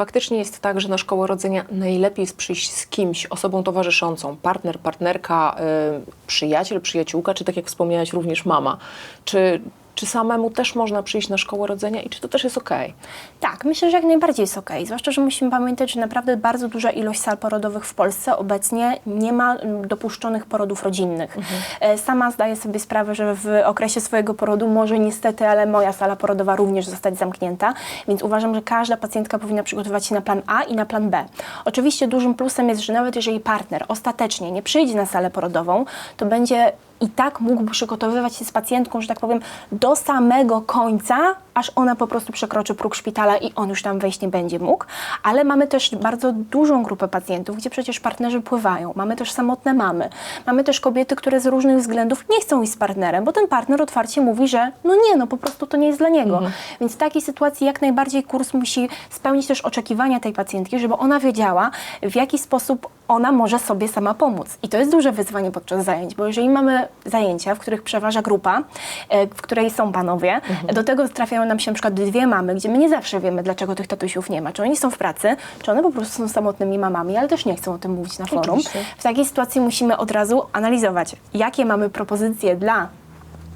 faktycznie jest tak, że na szkołę rodzenia najlepiej jest przyjść z kimś, osobą towarzyszącą, partner, partnerka, y, przyjaciel, przyjaciółka, czy tak jak wspomniałaś, również mama? Czy, czy samemu też można przyjść na szkołę rodzenia i czy to też jest okej? Tak, myślę, że jak najbardziej jest okej. Zwłaszcza, że musimy pamiętać, że naprawdę bardzo duża ilość sal porodowych w Polsce obecnie nie ma mm, dopuszczonych porodów rodzinnych. E, Sama zdaję sobie sprawę, że w okresie swojego porodu może niestety, ale moja sala porodowa również zostać zamknięta, więc uważam, że każda pacjentka powinna przygotować się na plan A i na plan B. Oczywiście dużym plusem jest, że nawet jeżeli partner ostatecznie nie przyjdzie na salę porodową, to będzie i tak mógł przygotowywać się z pacjentką, że tak powiem, do samego końca, aż ona po prostu przekroczy próg szpitala i on już tam wejść nie będzie mógł. Ale mamy też bardzo dużą grupę pacjentów, gdzie przecież partnerzy pływają. Mamy też samotne mamy. Mamy też kobiety, które z różnych względów nie chcą iść z partnerem, bo ten partner otwarcie mówi, że no nie, no po prostu to nie jest dla niego. Więc w takiej sytuacji jak najbardziej kurs musi spełnić też oczekiwania tej pacjentki, żeby ona wiedziała, w jaki sposób ona może sobie sama pomóc. I to jest duże wyzwanie podczas zajęć, bo jeżeli mamy zajęcia, w których przeważa grupa, e, w której są panowie, do tego trafiają nam się na przykład dwie mamy, gdzie my nie zawsze wiemy, dlaczego tych tatusiów nie ma. Czy oni są w pracy, czy one po prostu są samotnymi mamami, ale też nie chcą o tym mówić na forum. Oczywiście. W takiej sytuacji musimy od razu analizować, jakie mamy propozycje dla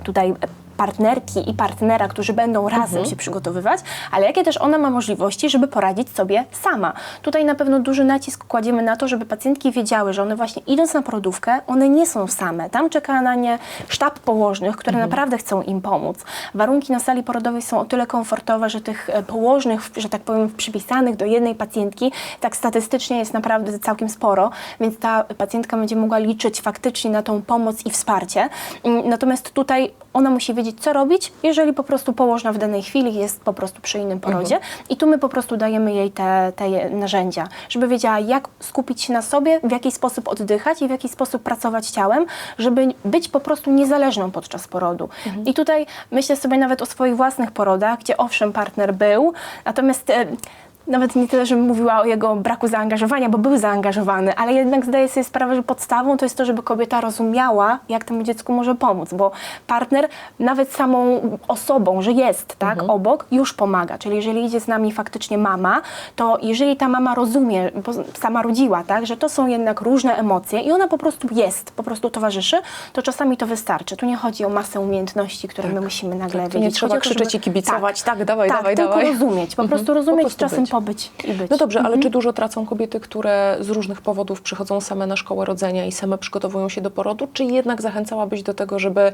tutaj partnerki i partnera, którzy będą razem się przygotowywać, ale jakie też ona ma możliwości, żeby poradzić sobie sama. Tutaj na pewno duży nacisk kładziemy na to, żeby pacjentki wiedziały, że one właśnie idąc na porodówkę, one nie są same. Tam czeka na nie sztab położnych, które naprawdę chcą im pomóc. Warunki na sali porodowej są o tyle komfortowe, że tych e, położnych, że tak powiem, przypisanych do jednej pacjentki, tak statystycznie jest naprawdę całkiem sporo, więc ta pacjentka będzie mogła liczyć faktycznie na tą pomoc i wsparcie. Mm, Natomiast tutaj ona musi wiedzieć, co robić, jeżeli po prostu położna w danej chwili jest po prostu przy innym porodzie. I tu my po prostu dajemy jej te, te narzędzia, żeby wiedziała, jak skupić się na sobie, w jaki sposób oddychać i w jaki sposób pracować ciałem, żeby być po prostu niezależną podczas porodu. I tutaj myślę sobie nawet o swoich własnych porodach, gdzie owszem, partner był, natomiast... Nawet nie tyle, żebym mówiła o jego braku zaangażowania, bo był zaangażowany, ale jednak zdaję sobie sprawę, że podstawą to jest to, żeby kobieta rozumiała, jak temu dziecku może pomóc, bo partner nawet samą osobą, że jest tak, obok, już pomaga. Czyli jeżeli idzie z nami faktycznie mama, to jeżeli ta mama rozumie, bo sama rodziła, tak, że to są jednak różne emocje i ona po prostu jest, po prostu towarzyszy, to czasami to wystarczy. Tu nie chodzi o masę umiejętności, które my musimy nagle Tak, wiedzieć. nie trzeba krzyczeć żeby- i kibicować, tak, dawaj, tak, dawaj, tylko dawaj. rozumieć, po prostu Mhm, rozumieć, po prostu czasem. Pobyć i być. No dobrze, Mhm. ale czy dużo tracą kobiety, które z różnych powodów przychodzą same na szkołę rodzenia i same przygotowują się do porodu, czy jednak zachęcałabyś do tego, żeby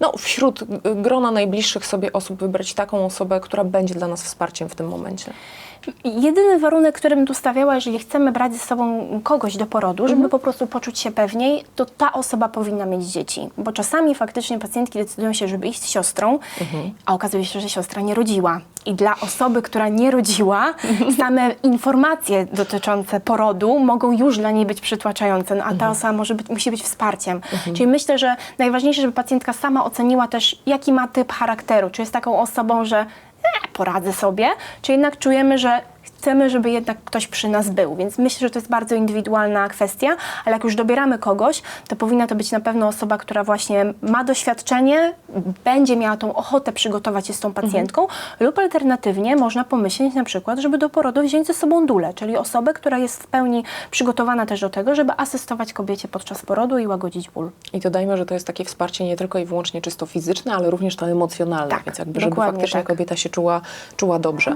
no, wśród grona najbliższych sobie osób wybrać taką osobę, która będzie dla nas wsparciem w tym momencie? Jedyny warunek, który bym tu stawiała, jeżeli chcemy brać ze sobą kogoś do porodu, żeby Mhm. po prostu poczuć się pewniej, to ta osoba powinna mieć dzieci. Bo czasami faktycznie pacjentki decydują się, żeby iść z siostrą, Mhm. a okazuje się, że siostra nie rodziła. I dla osoby, która nie rodziła, Mhm. same informacje dotyczące porodu mogą już dla niej być przytłaczające, no, a Mhm. ta osoba może być, musi być wsparciem. Czyli myślę, że najważniejsze, żeby pacjentka sama oceniła też, jaki ma typ charakteru. Czy jest taką osobą, że e, poradzę sobie, czy jednak czujemy, że chcemy, żeby jednak ktoś przy nas był. Więc myślę, że to jest bardzo indywidualna kwestia, ale jak już dobieramy kogoś, to powinna to być na pewno osoba, która właśnie ma doświadczenie, będzie miała tą ochotę przygotować się z tą pacjentką, lub alternatywnie można pomyśleć na przykład, żeby do porodu wziąć ze sobą dulę, czyli osobę, która jest w pełni przygotowana też do tego, żeby asystować kobiecie podczas porodu i łagodzić ból. I dodajmy, że to jest takie wsparcie nie tylko i wyłącznie czysto fizyczne, ale również to emocjonalne, Tak, więc jakby żeby faktycznie tak. kobieta się czuła, czuła dobrze.